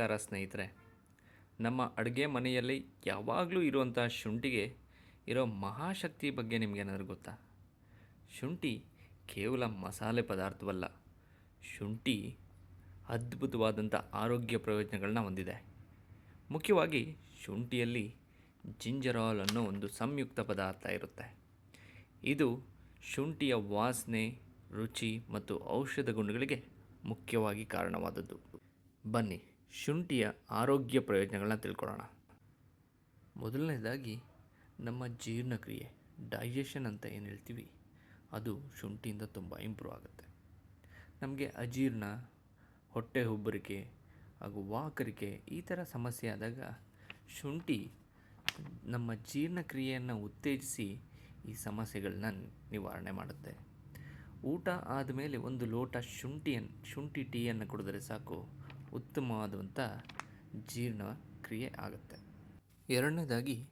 ನಮಸ್ಕಾರ ಸ್ನೇಹಿತರೆ. ನಮ್ಮ ಅಡುಗೆ ಮನೆಯಲ್ಲಿ ಯಾವಾಗಲೂ ಇರುವಂಥ ಶುಂಠಿಗೆ ಇರೋ ಮಹಾಶಕ್ತಿ ಬಗ್ಗೆ ನಿಮಗೇನಾದ್ರು ಗೊತ್ತಾ? ಶುಂಠಿ ಕೇವಲ ಮಸಾಲೆ ಪದಾರ್ಥವಲ್ಲ. ಶುಂಠಿ ಅದ್ಭುತವಾದಂಥ ಆರೋಗ್ಯ ಪ್ರಯೋಜನಗಳನ್ನ ಹೊಂದಿದೆ. ಮುಖ್ಯವಾಗಿ ಶುಂಠಿಯಲ್ಲಿ ಜಿಂಜರಾಲ್ ಅನ್ನೋ ಒಂದು ಸಂಯುಕ್ತ ಪದಾರ್ಥ ಇರುತ್ತೆ. ಇದು ಶುಂಠಿಯ ವಾಸನೆ, ರುಚಿ ಮತ್ತು ಔಷಧ ಗುಣಗಳಿಗೆ ಮುಖ್ಯವಾಗಿ ಕಾರಣವಾದದ್ದು. ಬನ್ನಿ. ಶುಂಠಿಯ ಆರೋಗ್ಯ ಪ್ರಯೋಜನಗಳನ್ನ ತಿಳ್ಕೊಳ್ಳೋಣ. ಮೊದಲನೇದಾಗಿ, ನಮ್ಮ ಜೀರ್ಣಕ್ರಿಯೆ ಡೈಜೆಷನ್ ಅಂತ ಏನು ಹೇಳ್ತೀವಿ, ಅದು ಶುಂಠಿಯಿಂದ ತುಂಬ ಇಂಪ್ರೂವ್ ಆಗುತ್ತೆ. ನಮಗೆ ಅಜೀರ್ಣ, ಹೊಟ್ಟೆ ಉಬ್ಬರಿಕೆ ಹಾಗೂ ವಾಕರಿಕೆ ಈ ಥರ ಸಮಸ್ಯೆ ಆದಾಗ ಶುಂಠಿ ನಮ್ಮ ಜೀರ್ಣಕ್ರಿಯೆಯನ್ನು ಉತ್ತೇಜಿಸಿ ಈ ಸಮಸ್ಯೆಗಳನ್ನ ನಿವಾರಣೆ ಮಾಡುತ್ತೆ. ಊಟ ಆದಮೇಲೆ ಒಂದು ಲೋಟ ಶುಂಠಿಯನ್ನು ಶುಂಠಿ ಟೀಯನ್ನು ಕುಡಿದರೆ ಸಾಕು. ಉತ್ತಮವಾದಂಥ ಜೀರ್ಣ ಕ್ರಿಯೆ ಆಗುತ್ತೆ. ಎರಡನೇದಾಗಿ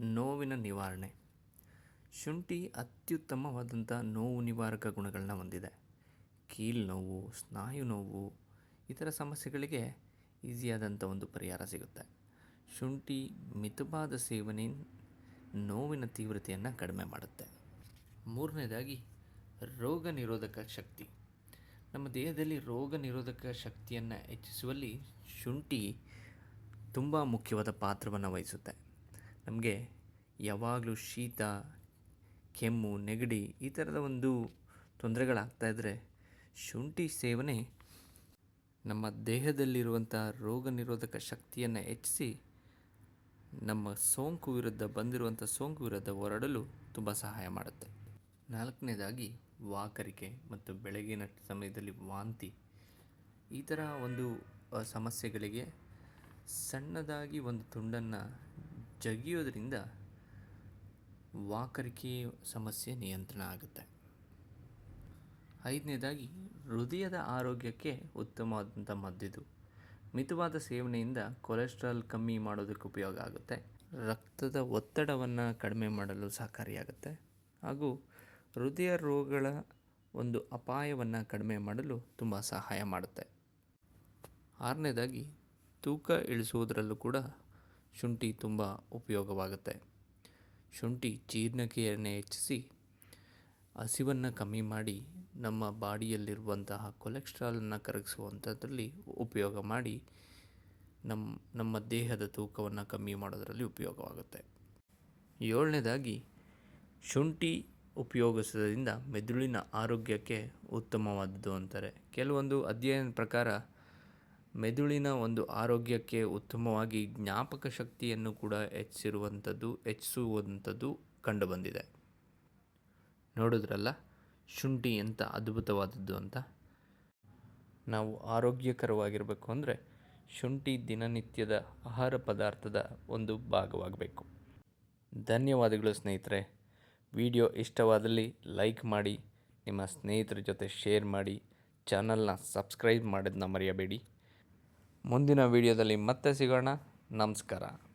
ನೋವಿನ ನಿವಾರಣೆ. ಶುಂಠಿ ಅತ್ಯುತ್ತಮವಾದಂಥ ನೋವು ನಿವಾರಕ ಗುಣಗಳನ್ನ ಹೊಂದಿದೆ. ಕೀಲು ನೋವು, ಸ್ನಾಯು ನೋವು, ಇತರ ಸಮಸ್ಯೆಗಳಿಗೆ ಈಸಿಯಾದಂಥ ಒಂದು ಪರಿಹಾರ ಸಿಗುತ್ತೆ. ಶುಂಠಿ ಮಿತವಾದ ಸೇವನೆ ನೋವಿನ ತೀವ್ರತೆಯನ್ನು ಕಡಿಮೆ ಮಾಡುತ್ತೆ. ಮೂರನೇದಾಗಿ ರೋಗ ನಿರೋಧಕ ಶಕ್ತಿ. ನಮ್ಮ ದೇಹದಲ್ಲಿ ರೋಗ ನಿರೋಧಕ ಶಕ್ತಿಯನ್ನು ಹೆಚ್ಚಿಸುವಲ್ಲಿ ಶುಂಠಿ ತುಂಬ ಮುಖ್ಯವಾದ ಪಾತ್ರವನ್ನು ವಹಿಸುತ್ತೆ. ನಮಗೆ ಯಾವಾಗಲೂ ಶೀತ, ಕೆಮ್ಮು, ನೆಗಡಿ ಈ ಥರದ ಒಂದು ತೊಂದರೆಗಳಾಗ್ತಾಯಿದ್ರೆ ಶುಂಠಿ ಸೇವನೆ ನಮ್ಮ ದೇಹದಲ್ಲಿರುವಂಥ ರೋಗ ನಿರೋಧಕ ಶಕ್ತಿಯನ್ನು ಹೆಚ್ಚಿಸಿ ನಮ್ಮ ಸೋಂಕು ವಿರುದ್ಧ ಬಂದಿರುವಂಥ ಸೋಂಕು ವಿರುದ್ಧ ಹೋರಾಡಲು ತುಂಬ ಸಹಾಯ ಮಾಡುತ್ತೆ. ನಾಲ್ಕನೇದಾಗಿ ವಾಕರಿಕೆ ಮತ್ತು ಬೆಳಗಿನ ಸಮಯದಲ್ಲಿ ವಾಂತಿ. ಈ ಥರ ಒಂದು ಸಮಸ್ಯೆಗಳಿಗೆ ಸಣ್ಣದಾಗಿ ಒಂದು ತುಂಡನ್ನು ಜಗಿಯೋದರಿಂದ ವಾಕರಿಕೆ ಸಮಸ್ಯೆ ನಿಯಂತ್ರಣ ಆಗುತ್ತೆ. ಐದನೇದಾಗಿ, ಹೃದಯದ ಆರೋಗ್ಯಕ್ಕೆ ಉತ್ತಮವಾದಂಥ ಮದ್ದಿದು. ಮಿತವಾದ ಸೇವನೆಯಿಂದ ಕೊಲೆಸ್ಟ್ರಾಲ್ ಕಮ್ಮಿ ಮಾಡೋದಕ್ಕೆ ಉಪಯೋಗ ಆಗುತ್ತೆ. ರಕ್ತದ ಒತ್ತಡವನ್ನು ಕಡಿಮೆ ಮಾಡಲು ಸಹಕಾರಿಯಾಗುತ್ತೆ. ಹಾಗೂ ಹೃದಯ ರೋಗಗಳ ಒಂದು ಅಪಾಯವನ್ನು ಕಡಿಮೆ ಮಾಡಲು ತುಂಬ ಸಹಾಯ ಮಾಡುತ್ತೆ. ಆರನೇದಾಗಿ ತೂಕ ಇಳಿಸುವುದರಲ್ಲೂ ಕೂಡ ಶುಂಠಿ ತುಂಬ ಉಪಯೋಗವಾಗುತ್ತೆ. ಶುಂಠಿ ಜೀರ್ಣಕ್ರಿಯೆಯನ್ನು ಹೆಚ್ಚಿಸಿ ಹಸಿವನ್ನು ಕಮ್ಮಿ ಮಾಡಿ ನಮ್ಮ ಬಾಡಿಯಲ್ಲಿರುವಂತಹ ಕೊಲೆಸ್ಟ್ರಾಲನ್ನು ಕರಗಿಸುವಂಥದ್ರಲ್ಲಿ ಉಪಯೋಗ ಮಾಡಿ ನಮ್ಮ ನಮ್ಮ ದೇಹದ ತೂಕವನ್ನು ಕಮ್ಮಿ ಮಾಡೋದರಲ್ಲಿ ಉಪಯೋಗವಾಗುತ್ತೆ. ಏಳನೇದಾಗಿ ಶುಂಠಿ ಉಪಯೋಗಿಸೋದ್ರಿಂದ ಮೆದುಳಿನ ಆರೋಗ್ಯಕ್ಕೆ ಉತ್ತಮವಾದದ್ದು ಅಂತಾರೆ. ಕೆಲವೊಂದು ಅಧ್ಯಯನ ಪ್ರಕಾರ, ಮೆದುಳಿನ ಒಂದು ಆರೋಗ್ಯಕ್ಕೆ ಉತ್ತಮವಾಗಿ ಜ್ಞಾಪಕ ಶಕ್ತಿಯನ್ನು ಕೂಡ ಹೆಚ್ಚಿರುವಂಥದ್ದು, ಹೆಚ್ಚಿಸುವಂಥದ್ದು ಕಂಡುಬಂದಿದೆ. ನೋಡಿದ್ರಲ್ಲ, ಶುಂಠಿ ಎಂಥ ಅದ್ಭುತವಾದದ್ದು ಅಂತ. ನಾವು ಆರೋಗ್ಯಕರವಾಗಿರಬೇಕು ಅಂದರೆ ಶುಂಠಿ ದಿನನಿತ್ಯದ ಆಹಾರ ಪದಾರ್ಥದ ಒಂದು ಭಾಗವಾಗಬೇಕು. ಧನ್ಯವಾದಗಳು ಸ್ನೇಹಿತರೆ. ವಿಡಿಯೋ ಇಷ್ಟವಾದಲ್ಲಿ ಲೈಕ್ ಮಾಡಿ, ನಿಮ್ಮ ಸ್ನೇಹಿತರ ಜೊತೆ ಶೇರ್ ಮಾಡಿ, ಚಾನಲ್ನ ಸಬ್ಸ್ಕ್ರೈಬ್ ಮಾಡೋದನ್ನ ಮರೆಯಬೇಡಿ. ಮುಂದಿನ ವಿಡಿಯೋದಲ್ಲಿ ಮತ್ತೆ ಸಿಗೋಣ. ನಮಸ್ಕಾರ.